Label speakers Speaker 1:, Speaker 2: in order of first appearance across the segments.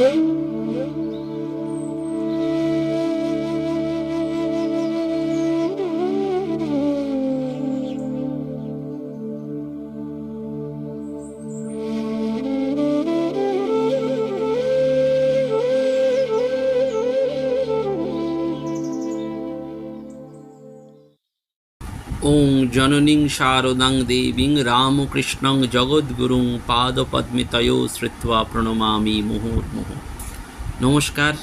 Speaker 1: Música ওং জননীং শারদাং দেবীং রামকৃষ্ণং জগদ্গুরুং পাদপদ্মিতয়ো শ্রুত্বা প্রণমামি মুহুর্মুহু। নমস্কার।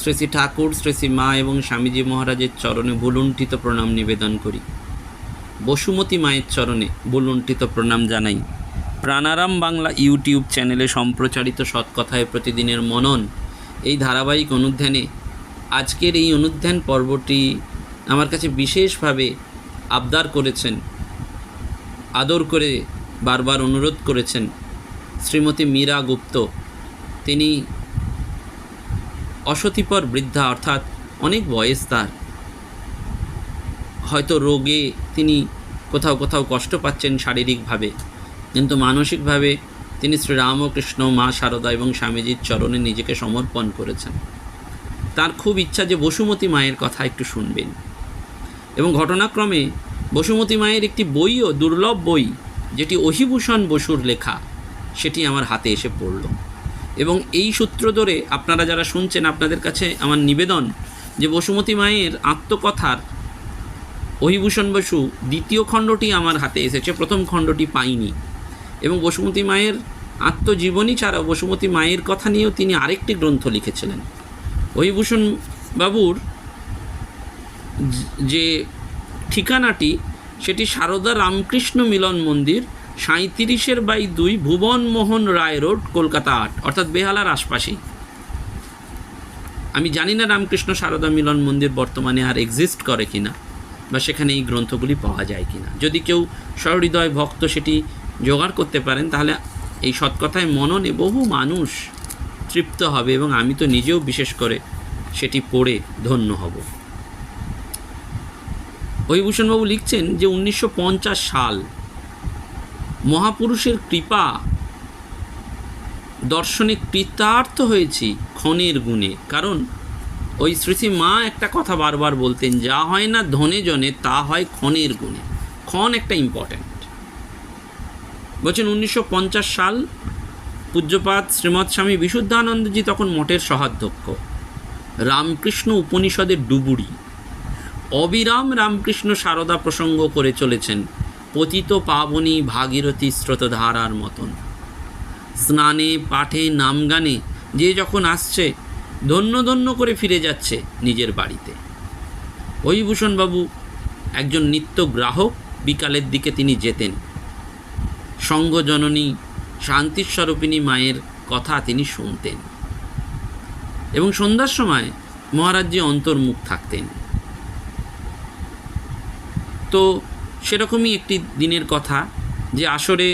Speaker 1: শ্রী শ্রী ঠাকুর, শ্রী শ্রী মা এবং স্বামীজি মহারাজের চরণে ভুলুণ্ঠিত প্রণাম নিবেদন করি। বসুমতী মায়ের চরণে ভুলুণ্ঠিত প্রণাম জানাই। প্রাণারাম বাংলা ইউটিউব চ্যানেলে সম্প্রচারিত সৎকথায় প্রতিদিনের মনন এই ধারাবাহিক অনুধ্যানে আজকের এই অনুধ্যান পর্বটি আমার কাছে বিশেষভাবে আবদার করেছেন, আদর করে বারবার অনুরোধ করেছেন শ্রীমতী মীরা গুপ্ত। তিনি অসতিপর বৃদ্ধা, অর্থাৎ অনেক বয়স তার। হয়তো রোগে তিনি কোথাও কোথাও কষ্ট পাচ্ছেন শারীরিকভাবে, কিন্তু মানসিকভাবে তিনি শ্রীরামকৃষ্ণ, মা শারদা এবং স্বামীজির চরণে নিজেকে সমর্পণ করেছেন। তার খুব ইচ্ছা যে বসুমতী মায়ের কথা একটু শুনবেন। এবং ঘটনাক্রমে বসুমতী মায়ের একটি বইও, দুর্লভ বই, যেটি অহিভূষণ বসুর লেখা, সেটি আমার হাতে এসে পড়ল। এবং এই সূত্র ধরে আপনারা যারা শুনছেন, আপনাদের কাছে আমার নিবেদন যে বসুমতী মায়ের আত্মকথার অহিভূষণ বসু দ্বিতীয় খণ্ডটি আমার হাতে এসেছে, প্রথম খণ্ডটি পাইনি। এবং বসুমতী মায়ের আত্মজীবনী ছাড়াও বসুমতী মায়ের কথা নিয়েও তিনি আরেকটি গ্রন্থ লিখেছিলেন। অহিভূষণ বাবুর যে ঠিকানাটি, সেটি সারদা রামকৃষ্ণ মিলন মন্দির সাঁত্রিশের বাই দুই ভুবনমোহন রায় রোড, কলকাতা আট, অর্থাৎ বেহালার আশপাশেই। আমি জানি না রামকৃষ্ণ সারদা মিলন মন্দির বর্তমানে আর এক্সিস্ট করে কিনা, বা সেখানে এই গ্রন্থগুলি পাওয়া যায় কিনা। যদি কেউ সহৃদয় ভক্ত সেটি জোগাড় করতে পারেন, তাহলে এই সৎকথায় মননে বহু মানুষ তৃপ্ত হবে এবং আমি তো নিজেও বিশেষ করে সেটি পড়ে ধন্য হব। হরিভূষণবাবু লিখছেন যে উনিশশো পঞ্চাশ সাল মহাপুরুষের কৃপা দর্শনে কৃতার্থ হয়েছি ক্ষণের গুণে। কারণ ওই শ্রীশ্রী মা একটা কথা বারবার বলতেন, যা হয় না ধনে জনে, তা হয় ক্ষণের গুণে। ক্ষণ একটা ইম্পর্ট্যান্ট বলছেন, উনিশশো পঞ্চাশ সাল পূজ্যপাত শ্রীমৎ স্বামী বিশুদ্ধানন্দজি তখন মঠের সহাধ্যক্ষ। রামকৃষ্ণ উপনিষদের ডুবুরি। অবিরাম রামকৃষ্ণ সারদা প্রসঙ্গ করে চলেছেন পতিত পাবনী ভাগীরথী স্রোতধারার মতন। স্নানে, পাঠে, নামগানে যে যখন আসছে, ধন্য ধন্য করে ফিরে যাচ্ছে নিজের বাড়িতে। হরিভূষণবাবু একজন নিত্য গ্রাহক বিকালের দিকে তিনি যেতেন। সঙ্গজননী শান্তিস্বরূপিণী মায়ের কথা তিনি শুনতেন এবং সন্ধ্যার সময় মহারাজ্যে অন্তর্মুখ থাকতেন। তো সেরকমই একটি দিনের কথা যে আসরে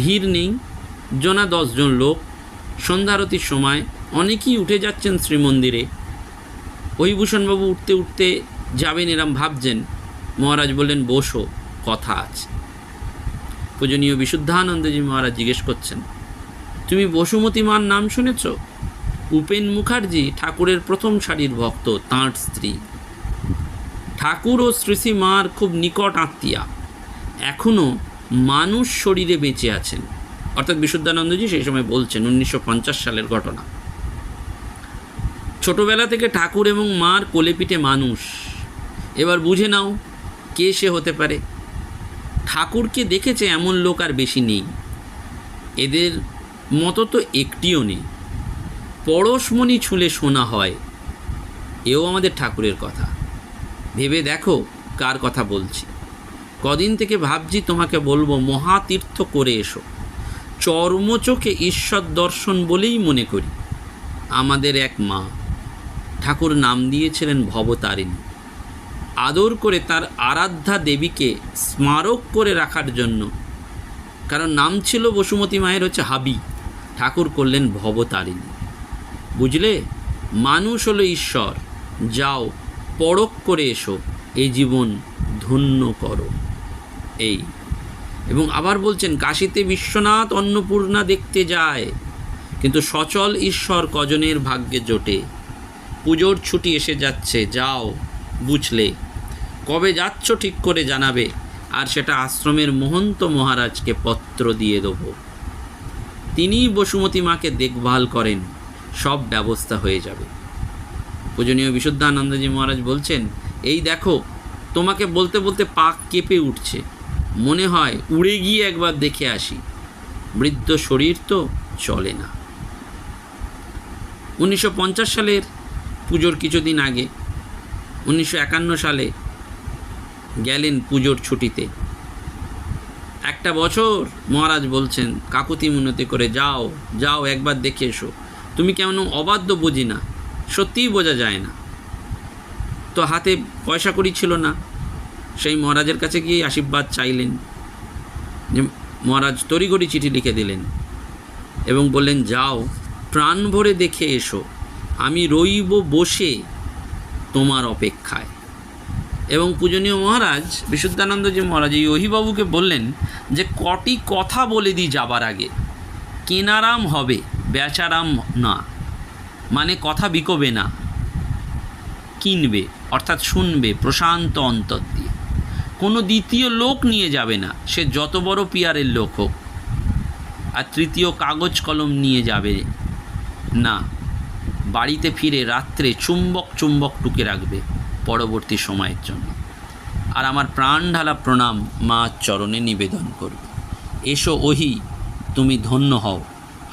Speaker 1: ভিড় নেই, জনা দশজন লোক, সন্ধ্যারতির সময় অনেকেই উঠে যাচ্ছেন শ্রীমন্দিরে। হরিভূষণবাবু উঠতে উঠতে যাবেন এরম ভাবছেন, মহারাজ বললেন, বসো, কথা আছে। পূজনীয় বিশুদ্ধানন্দজি মহারাজ জিজ্ঞেস করছেন, তুমি বসুমতী মার নাম শুনেছ? উপেন মুখার্জি ঠাকুরের প্রথম সারির ভক্ত, তাঁর স্ত্রী। ঠাকুর ও শ্রীশ্রী মার খুব নিকট আত্মীয়া। এখনও মানুষ শরীরে বেঁচে আছেন। অর্থাৎ বিশুদ্ধানন্দজি সেই সময় বলছেন উনিশশো পঞ্চাশ সালের ঘটনা। ছোটবেলা থেকে ঠাকুর এবং মার কোলেপিঠে মানুষ। এবার বুঝে নাও কে সে হতে পারে। ঠাকুরকে দেখেছে এমন লোক আর বেশি নেই। এদের মতো তো একটিও নেই। পরশমণি ছুলে শোনা হয়। এও আমাদের ঠাকুরের কথা। ভেবে দেখো কার কথা বলছি। কদিন থেকে ভাবছি তোমাকে বলব, মহাতীর্থ করে এসো। চর্মচোখে ঈশ্বর দর্শন বলেই মনে করি। আমাদের এক মা, ঠাকুর নাম দিয়েছিলেন ভবতারিণী। আদর করে তার আরাধ্যা দেবীকে স্মারক করে রাখার জন্য। কারণ নাম ছিল বসুমতী মায়ের হচ্ছে হাবি, ঠাকুর করলেন ভবতারিণী। বুঝলে? মানুষ হলো ঈশ্বর, যাও পরক করে এসো, এই জীবন ধন্য করো। এই। এবং আবার বলছেন, কাশিতে বিশ্বনাথ অন্নপূর্ণা দেখতে যায়, কিন্তু সচল ঈশ্বর কজনের ভাগ্যে জোটে। পুজোর ছুটি এসে যাচ্ছে, যাও, বুঝলে। কবে যাচ্ছ ঠিক করে জানাবে, আর সেটা আশ্রমের মহন্ত মহারাজকে পত্র দিয়ে দেবো। তিনিই বসুমতী মাকে দেখভাল করেন, সব ব্যবস্থা হয়ে যাবে। পূজনীয় বিশুদ্ধানন্দজি মহারাজ বলছেন, এই দেখো, তোমাকে বলতে বলতে পাক কেঁপে উঠছে। মনে হয় উড়ে গিয়ে একবার দেখে আসি। বৃদ্ধ শরীর তো চলে না। উনিশশো পঞ্চাশ সালের পুজোর কিছুদিন আগে, উনিশশো একান্ন সালে গেলেন পুজোর ছুটিতে। একটা বছর মহারাজ বলছেন, কাকুতি মিনতি করে যাও যাও, একবার দেখে এসো। তুমি কেমন অবাধ্য বুঝি না। সত্যিই বোঝা যায় না। তো হাতে পয়সা করি ছিল না। সেই মহারাজের কাছে গিয়ে আশীর্বাদ চাইলেন। যে মহারাজ তড়িঘড়ি চিঠি লিখে দিলেন এবং বললেন, যাও, প্রাণ ভরে দেখে এসো। আমি রইব বসে তোমার অপেক্ষায়। এবং পূজনীয় মহারাজ বিশুদ্ধানন্দজি মহারাজ, এই অহিবাবুকে বললেন যে, কটি কথা বলে দিই যাবার আগে। কেনারাম হবে, বেচারাম না। মানে কথা বিকোবে না। কিনবে, অর্থাৎ শুনবে, প্রশান্ত অন্তর দিয়ে। কোনো দ্বিতীয় লোক নিয়ে যাবে না, সে যত বড় পিয়ারের লোক হোক। আর তৃতীয় কাগজ কলম নিয়ে যাবে না। বাড়িতে ফিরে রাত্রে চুম্বক চুম্বক টুকে রাখবে পরবর্তী সময়ের জন্য। আর আমার প্রাণ ঢালা প্রণাম মা চরণে নিবেদন করবে। এসো ওহি, তুমি ধন্য হও।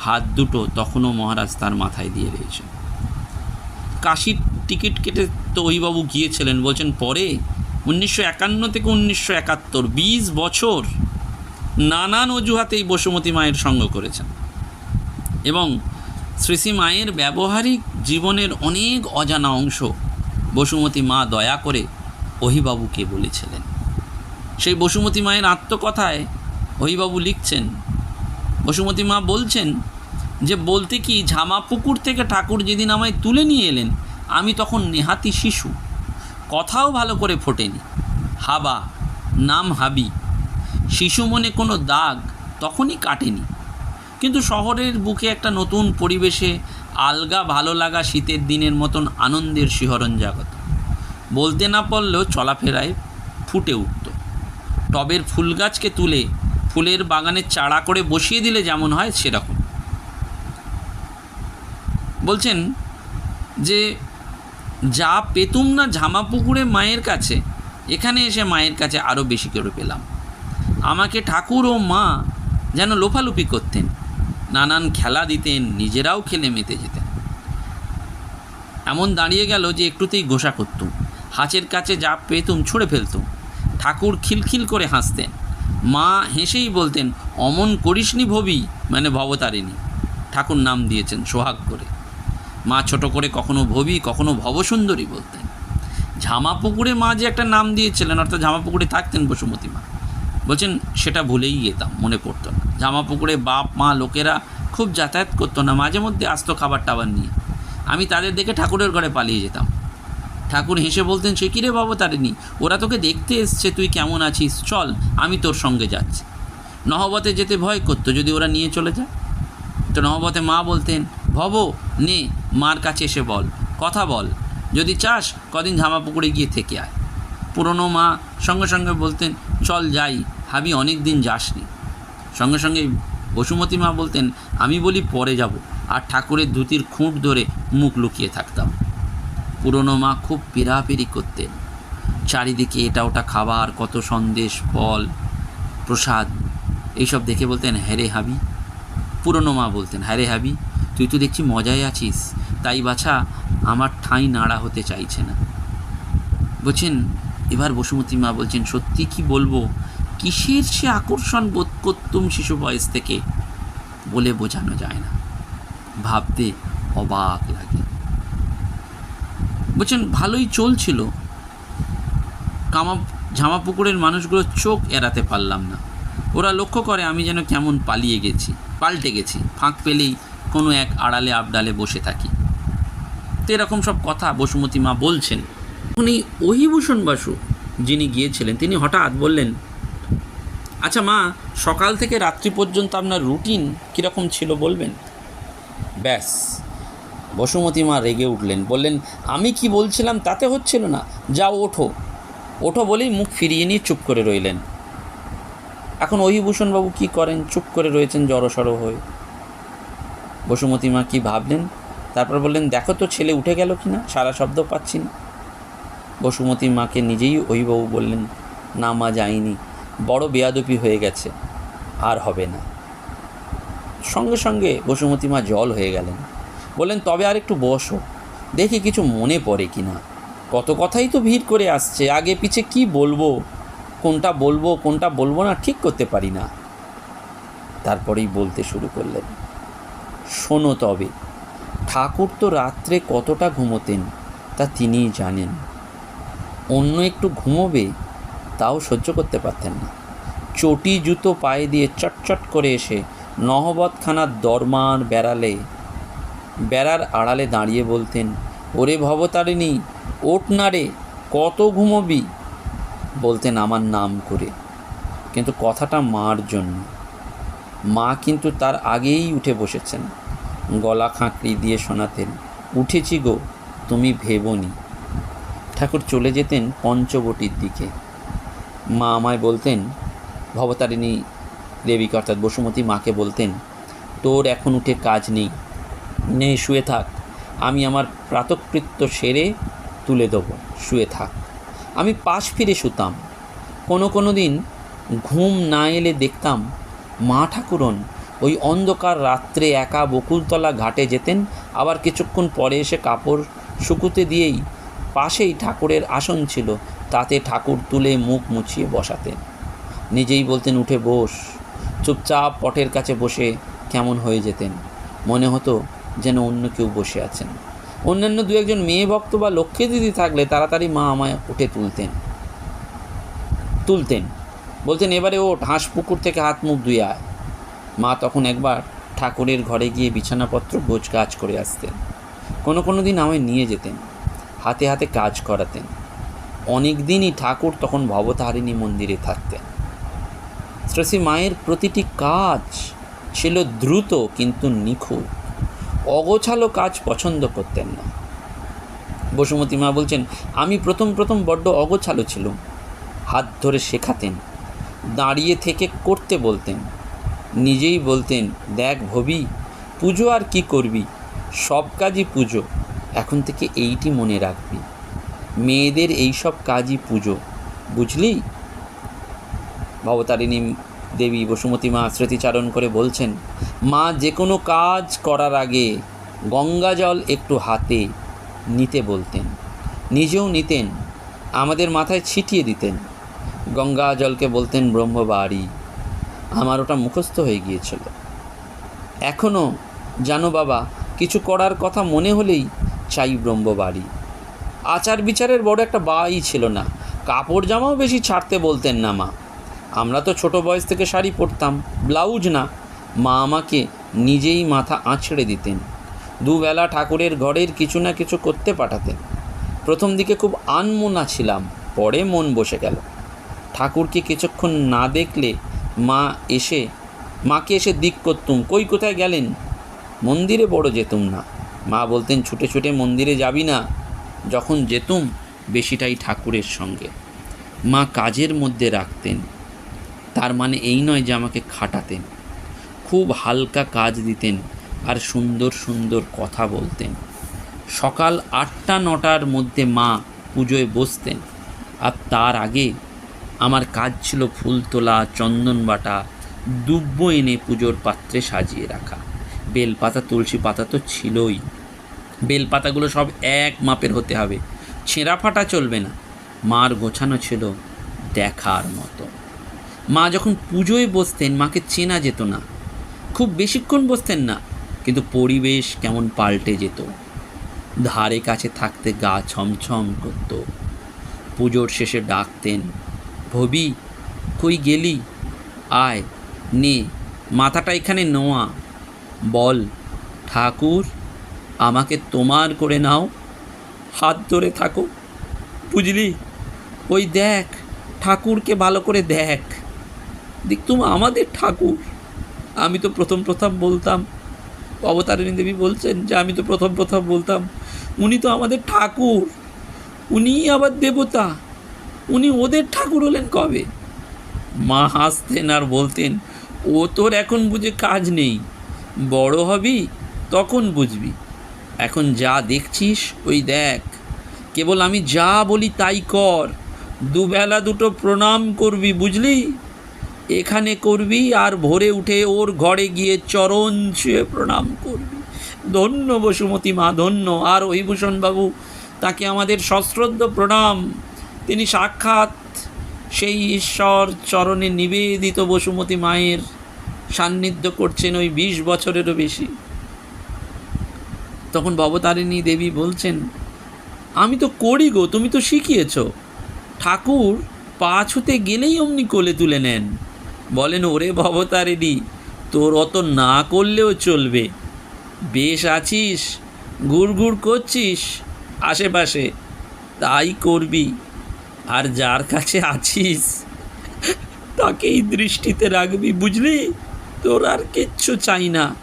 Speaker 1: হাত দুটো তখনও মহারাজ তার মাথায় দিয়ে রয়েছে কাশির টিকিট কেটে তো ওইবাবু গিয়েছিলেন, বলছেন, পরে উনিশশো একান্ন থেকে উনিশশো একাত্তর, বিশ বছর নানান অজুহাতেই বসুমতী মায়ের সঙ্গ করেছেন। এবং শ্রী শ্রী মায়ের ব্যবহারিক জীবনের অনেক অজানা অংশ বসুমতী মা দয়া করে অহিবাবুকে বলেছিলেন। সেই বসুমতী মায়ের আত্মকথায় অহিবাবু লিখছেন বসুমতী মা বলছেন যে, বলতে কি ঝামা পুকুর থেকে ঠাকুর যেদিন আমায় তুলে নিয়ে এলেন, আমি তখন নেহাতি শিশু। কথাও ভালো করে ফোটেনি। হাবা, নাম হাবি। শিশু মনে কোনো দাগ তখনই কাটেনি। কিন্তু শহরের বুকে একটা নতুন পরিবেশে আলগা ভালো লাগা শীতের দিনের মতন আনন্দের শিহরণ জাগত। বলতে না পারলেও চলাফেরায় ফুটে উঠত। টবের ফুল গাছকে তুলে ফুলের বাগানে চারা করে বসিয়ে দিলে যেমন হয় সেরকম। বলছেন যে, যা পেতুম না ঝামাপুকুরে মায়ের কাছে, এখানে এসে মায়ের কাছে আরও বেশি করে পেলাম। আমাকে ঠাকুর ও মা যেন লোফালুপি করতেন, নানান খেলা দিতেন, নিজেরাও খেলে মেতে যেতেন। এমন দাঁড়িয়ে গেল যে একটুতেই গোসা করতুম, হাঁচের কাছে যা পেতুম ছুঁড়ে ফেলতুম, ঠাকুর খিলখিল করে হাসতেন। মা হেসেই বলতেন, অমন করিসনি ভবি? মানে ভবতারিণী। ঠাকুর নাম দিয়েছেন সোহাগ করে। মা ছোট করে কখনো ভবি, কখনো ভবসুন্দরী বলতেন। ঝামাপুকুরে মা যে একটা নাম দিয়েছিলেন, অর্থাৎ ঝামাপুকুরে থাকতেন বসুমতী মা। বলছেন, সেটা ভুলেই যেতাম মনে পড়তো না। জামাপুকুরে বাপ, মা, লোকেরা খুব যাতায়াত করতো না, মাঝে মধ্যে আসতো খাবার টাবার নিয়ে। আমি তাদের দেখে ঠাকুরের ঘরে পালিয়ে যেতাম। ঠাকুর হেসে বলতেন, সে কিরে বাবু তারিনি ওরা তোকে দেখতে এসছে, তুই কেমন আছিস? চল, আমি তোর সঙ্গে যাচ্ছি। নহবতে যেতে ভয় করতো, যদি ওরা নিয়ে চলে যায়। তো নহবতে মা বলতেন, ভব, নে, মার কাছে এসে বল, কথা বল। যদি চাস, কদিন ঝামা পুকুরে গিয়ে থেকে আয়। পুরনো মা সঙ্গে সঙ্গে বলতেন, চল যাই, হাবি অনেক দিন যাসনি। সঙ্গে সঙ্গে বসুমতী মা বলতেন, আমি বলি পরে যাব। আর ঠাকুরের ধুতির খুঁট ধরে মুখ লুকিয়ে থাকতাম। পুরনো মা খুব পেরাপেরি করতেন। চারিদিকে এটা ওটা খাবার, কত সন্দেশ, ফল, প্রসাদ, এইসব দেখে বলতেন হ্যারে হাবি। পুরনো মা বলতেন হ্যারে হাবি, তুই তো দেখছি মজায় আছিস। তাই বাছা, আমার ঠাঁই নাড়া হতে চাইছে না। বলছেন, এবার বসুমতী মা বলছেন, সত্যি কি বলব? কিসের সে আকর্ষণ বোধ করতুম শিশু বয়স থেকে? বলে বোঝানো যায় না। ভাবতে অবাক লাগে। বলছেন, ভালোই চলছিল। কামা ঝামাপুকুরের মানুষগুলো চোখ এড়াতে পারলাম না। ওরা লক্ষ্য করে আমি যেন কেমন পালিয়ে গেছি, পাল্টে গেছি। ফাঁক পেলেই কোনো এক আড়ালে আবডালে বসে থাকি। তো এরকম সব কথা বসুমতী মা বলছেন। উনি অহিভূষণ বাসু যিনি গিয়েছিলেন, তিনি হঠাৎ বললেন আচ্ছা মা, সকাল থেকে রাত্রি পর্যন্ত আপনার রুটিন কীরকম ছিল বলবেন? ব্যাস বসুমতী মা রেগে উঠলেন, বললেন, আমি কি বলছিলাম তাতে হচ্ছিল না। যাও, ওঠো। ওঠো বলেই মুখ ফিরিয়ে নিয়ে চুপ করে রইলেন। এখন অহিভূষণবাবু কি করেন? চুপ করে রয়েছেন জড়সড় হয়ে। বসুমতী মা কি ভাবলেন? তারপর বললেন, দেখো তো, ছেলে উঠে গেল কি না? সারা শব্দ পাচ্ছি না। বসুমতী মাকে নিজেই অহিবাবু বললেন, না মা যায়নি বড় বেয়াদপি হয়ে গেছে। আর হবে না। সঙ্গে সঙ্গে বসুমতী মা জল হয়ে গেলেন। বললেন, তবে আর একটু বসো। দেখি কিছু মনে পড়ে কি না কত কথাই তো ভিড় করে আসছে। আগে পিছে কি বলব? কোনটা বলব কোনটা বলব না, ঠিক করতে পারি না। তারপরেই বলতে শুরু করলেন, শোনো তবে, ঠাকুর তো রাত্রে কতটা ঘুমোতেন তা তিনিই জানেন। অন্য একটু ঘুমোবে, তাও সহ্য করতে পারতেন না। চটি জুতো পায়ে দিয়ে চটচট করে এসে নহবতখানার দরমার বেড়ালে বেড়ার আড়ালে দাঁড়িয়ে বলতেন, ওরে ভবতারিণী, ওঠ না রে, কত ঘুমবি? বলতেন আমার নাম করে। কিন্তু কথাটা মার জন্য। মা কিন্তু তার আগেই উঠে বসেছেন। গলা খাঁকড়ি দিয়ে শোনাতেন, উঠেছি গো, তুমি ভেবনি। ঠাকুর চলে যেতেন পঞ্চবটির দিকে। মা আমায় বলতেন, ভবতারিণী দেবীকে অর্থাৎ বসুমতী মাকে বলতেন, তোর এখন উঠে কাজ নেই। নেই শুয়ে থাক। আমি আমার প্রাতকৃত্য সেরে তুলে দেবো। শুয়ে থাক। আমি পাশ ফিরে শুতাম। কোনো কোনো দিন ঘুম না এলে দেখতাম মা ঠাকুরন ওই অন্ধকার রাত্রে একা বকুলতলা ঘাটে যেতেন। আবার কিছুক্ষণ পরে এসে কাপড় শুকুতে দিয়েই পাশেই ঠাকুরের আসন ছিল। তাতে ঠাকুর তুলে মুখ মুছিয়ে বসাতেন। নিজেই বলতেন, উঠে বস। চুপচাপ পটের কাছে বসে কেমন হয়ে যেতেন? মনে হতো যেন অন্য কেউ বসে আছেন। অন্যান্য দু একজন মেয়ে ভক্ত বা লক্ষ্মী দিদি থাকলে তাড়াতাড়ি মা আমায় উঠে তুলতেন। তুলতেন। বলতেন, এবারে ওঠ, হাঁস পুকুর থেকে হাত মুখ ধুয়ে আয়। মা তখন একবার ঠাকুরের ঘরে গিয়ে বিছানাপত্র, গোছ কাজ করে আসতেন। কোনো কোনো দিন আমায় নিয়ে যেতেন, হাতে হাতে কাজ করাতেন। অনেক দিনই ঠাকুর তখন ভবতারিণী মন্দিরে থাকতেন। শ্রেষী মায়ের প্রতিটি কাজ ছিল দ্রুত কিন্তু নিখুঁত। অগোছালো কাজ পছন্দ করতেন না। বসুমতী মা বলছেন, আমি প্রথম প্রথম বড্ড অগোছালো ছিলাম। হাত ধরে শেখাতেন, দাঁড়িয়ে থেকে করতে বলতেন। নিজেই বলতেন, দেখ ভবি, পুজো আর কি করবি? সব কাজই পুজো। এখন থেকে এইটি মনে রাখবি। মেয়েদের এই সব কাজই পুজো। বুঝলি? ভবতারিণী দেবী বসুমতী মা স্মৃতিচারণ করে বলছেন মা যে কোনো কাজ করার আগে গঙ্গা জল একটু হাতে নিতে বলতেন। নিজেও নিতেন, আমাদের মাথায় ছিটিয়ে দিতেন। গঙ্গা জলকে বলতেন, ব্রহ্মবাড়ি, আমার ওটা মুখস্থ হয়ে গিয়েছিল। এখনও জানো বাবা, কিছু করার কথা মনে হলেই চাই ব্রহ্মবাড়ি। আচার বিচারের বড় একটা বাই ছিল না কাপড় জামাও বেশি ছাড়তে বলতেন না মা। আমরা তো ছোট বয়স থেকে শাড়ি পরতাম, ব্লাউজ না মা আমাকে নিজেই মাথা আঁচড়ে দিতেন। দুবেলা ঠাকুরের ঘরের কিছু না কিছু করতে পাঠাতেন। প্রথম দিকে খুব আনমনা ছিলাম, পরে মন বসে গেল। ঠাকুরকে কিছুক্ষণ না দেখলে মা এসে, মাকে এসে দিক করতুম, কই কোথায় গেলেন? মন্দিরে বড় যেতুম না। মা বলতেন, ছুটে ছুটে মন্দিরে যাবি না। যখন যেতুম, বেশিটাই ঠাকুরের সঙ্গে। মা কাজের মধ্যে রাখতেন। তার মানে এই নয় যে আমাকে খাটাতেন। খুব হালকা কাজ দিতেন আর সুন্দর সুন্দর কথা বলতেন। সকাল আটটা নটার মধ্যে মা পুজোয় বসতেন আর তার আগে আমার কাজ ছিল ফুল তোলা, চন্দন বাটা দুব্য এনে পুজোর পাত্রে সাজিয়ে রাখা। বেলপাতা, তুলসী পাতা তো ছিলই। বেলপাতাগুলো সব এক মাপের হতে হবে। ছেঁড়া ফাটা চলবে না। মার গোছানো ছিল দেখার মতো। মা যখন পুজোয় বসতেন, মাকে চেনা যেত না। খুব বেশিক্ষণ বসতেন না, কিন্তু পরিবেশ কেমন পাল্টে যেত। ধারে কাছে থাকতে গা ছমছম করত। পুজোর শেষে ডাকতেন, ভবি, কই গেলি? আয়, নে, মাথাটা এখানে নোয়া। বল, ঠাকুর, আমাকে তোমার করে নাও। হাত ধরে থাকো, বুঝলি? ওই দেখ, ঠাকুরকে ভালো করে দেখ। দেখ তুমি আমাদের ঠাকুর। আমি তো প্রথম প্রথম বলতাম, অবতারিণী দেবী বলছেন যে, আমি তো প্রথম প্রথম বলতাম, উনি তো আমাদের ঠাকুর উনিই আবার দেবতা, উনি ওদের ঠাকুর হলেন কবে? মা হাসতেন আর বলতেন, ও তোর এখন বুঝে কাজ নেই, বড় হবি, তখন বুঝবি। এখন যা দেখছিস, ওই দেখ। কেবল আমি যা বলি তাই কর, দুবেলা দুটো প্রণাম করবি, বুঝলি? এখানে করবি আর ভোরে উঠে ওর ঘরে গিয়ে চরণ ছুঁয়ে প্রণাম করবি। ধন্য বসুমতী মা, ধন্য। আর বাবু, তাকে আমাদের সশ্রদ্ধ প্রণাম। তিনি সাক্ষাৎ সেই ঈশ্বর চরণে নিবেদিত বসুমতী মায়ের সান্নিধ্য করছেন ওই বিশ বছরেরও বেশি। তখন ভবতারিণী দেবী বলছেন, আমি তো করি গো, তুমি তো শিখিয়েছ। ঠাকুর পা ছুতে গেলেই অমনি কোলে তুলে নেন। বলেন, ওরে ভবতারিণী তোর অত না করলেও চলবে। বেশ আছিস ঘুর করছিস আশেপাশে, তাই করবি। আর যার কাছে আছিস, তাকেই দৃষ্টিতে রাখবি, বুঝলি? তোর আর কিচ্ছু চাই না।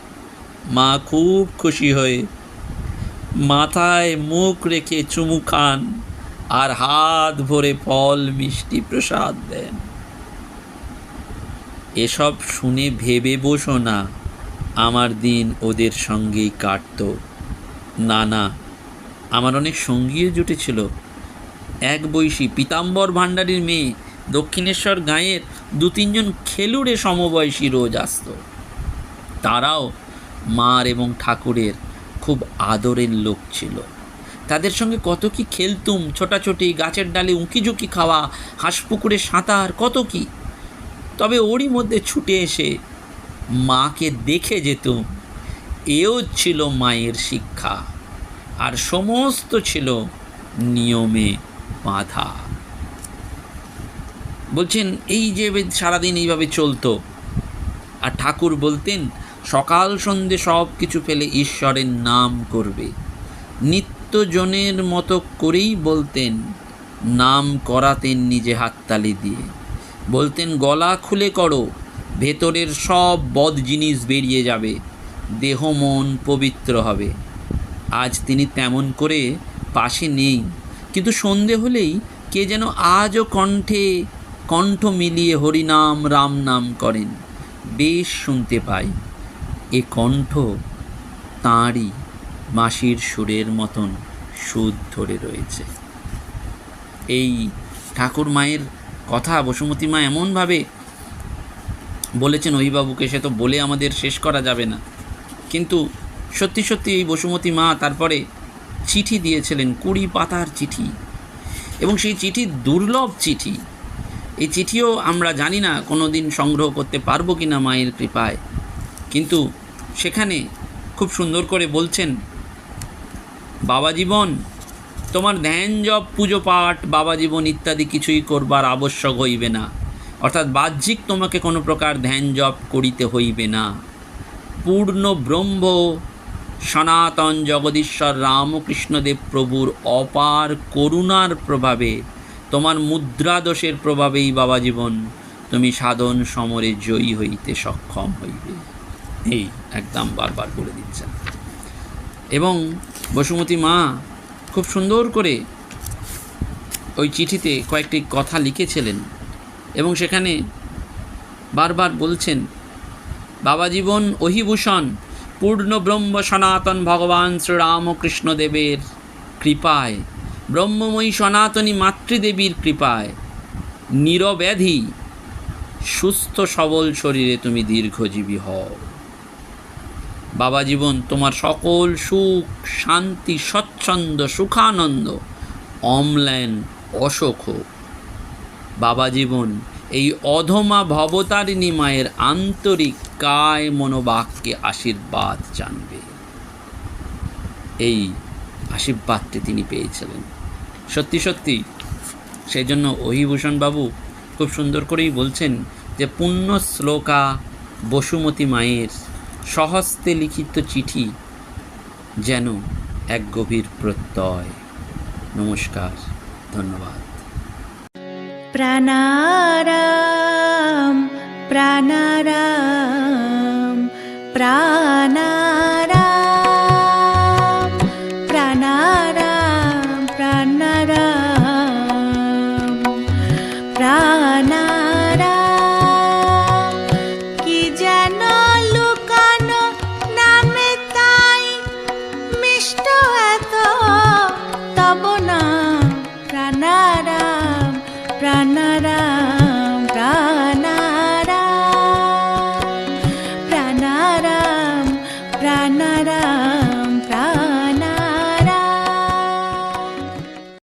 Speaker 1: মা খুব খুশি হয়ে মাথায় মুখ রেখে চুমু খান আর হাত ভরে ফল মিষ্টি প্রসাদ দেন। এসব শুনে ভেবে বসো না, আমার দিন ওদের সঙ্গেই কাটত। না না আমার অনেক সঙ্গীও জুটেছিল। এক বয়সী পীতাম্বর ভাণ্ডারীর মেয়ে দক্ষিণেশ্বর গাঁয়ের দু তিনজন খেলুড়ে সমবয়সী রোজ আসতো। তারাও মার এবং ঠাকুরের খুব আদরের লোক ছিল। তাদের সঙ্গে কত কি খেলতুম, ছোটাছুটি, গাছের ডালে উঁকিঝুঁকি খাওয়া, হাঁসপুকুরে সাঁতার, কত কি? তবে ওরই মধ্যে ছুটে এসে মাকে দেখে যেতুম এও ছিল মায়ের শিক্ষা, আর সমস্ত ছিল নিয়মে বাঁধা। বলছেন, এই যে সারাদিন এইভাবে চলতো, আর ঠাকুর বলতেন, সকাল সন্ধে সব কিছু ফেলে ঈশ্বরের নাম করবে। নিত্যজনের মতো করেই বলতেন, নাম করাতেন নিজে হাততালি দিয়ে। বলতেন, গলা খুলে করো, ভেতরের সব বদ জিনিস বেরিয়ে যাবে, দেহ মন পবিত্র হবে। আজ তিনি তেমন করে পাশে নেই, কিন্তু সন্ধে হলেই কে যেন আজও কণ্ঠে কণ্ঠ মিলিয়ে হরিনাম রাম নাম করেন। বেশ শুনতে পাই, এ কণ্ঠ তাঁরই মাসির সুরের মতন সুদ ধরে রয়েছে। এই ঠাকুর মায়ের কথা বসুমতী মা এমনভাবে বলেছেন অহিবাবুকে সে তো বলে আমাদের শেষ করা যাবে না। কিন্তু সত্যি সত্যি এই বসুমতী মা তারপরে চিঠি দিয়েছিলেন, কুড়ি পাতার চিঠি। এবং সেই চিঠি দুর্লভ চিঠি। এই চিঠিও আমরা জানি না কোনো দিন সংগ্রহ করতে পারব কি না মায়ের কৃপায়। কিন্তু সেখানে খুব সুন্দর করে বলছেন, বাবা জীবন তোমার ধ্যান জপ, পুজো পাঠ, বাবা জীবন ইত্যাদি কিছুই করবার আবশ্যক হইবে না। অর্থাৎ বাহ্যিক তোমাকে কোনো প্রকার ধ্যান জপ করিতে হইবে না। পূর্ণ ব্রহ্ম, সনাতন জগদীশ্বর রামকৃষ্ণদেব প্রভুর অপার করুণার প্রভাবে, তোমার মুদ্রা দোষের প্রভাবেই বাবা জীবন তুমি সাধন সমরে জয়ী হইতে সক্ষম হইবে। এই একদম বারবার বলে দিচ্ছেন। এবং বসুমতী মা খুব সুন্দর করে ওই চিঠিতে কয়েকটি কথা লিখেছিলেন এবং সেখানে বারবার বলছেন, বাবা জীবন অহিভূষণ, পূর্ণ ব্রহ্ম সনাতন ভগবান শ্রীরামকৃষ্ণদেবের কৃপায়, ব্রহ্মময়ী সনাতনী মাতৃদেবীর কৃপায়, নিরব্যাধি, সুস্থ সবল শরীরে তুমি দীর্ঘজীবী হও। বাবা জীবন, তোমার সকল সুখ, শান্তি, স্বচ্ছন্দ, সুখানন্দ, অম্লান হোক। বাবা জীবন, এই অধমা ভবতারিণী মায়ের আন্তরিক কায় মনোবাক্যে আশীর্বাদ জানবে। এই আশীর্বাদটি তিনি পেয়েছিলেন। সত্যি সত্যি সেই জন্য অহিভূষণ বাবু খুব সুন্দর করেই বলছেন যে পুণ্য শ্লোকা বসুমতী মায়ের সহস্তে লিখিত চিঠি যেন এক গভীর প্রত্যয়। নমস্কার ধন্যবাদ।
Speaker 2: প্রাণারাম প্রাণারাম প্রাণারা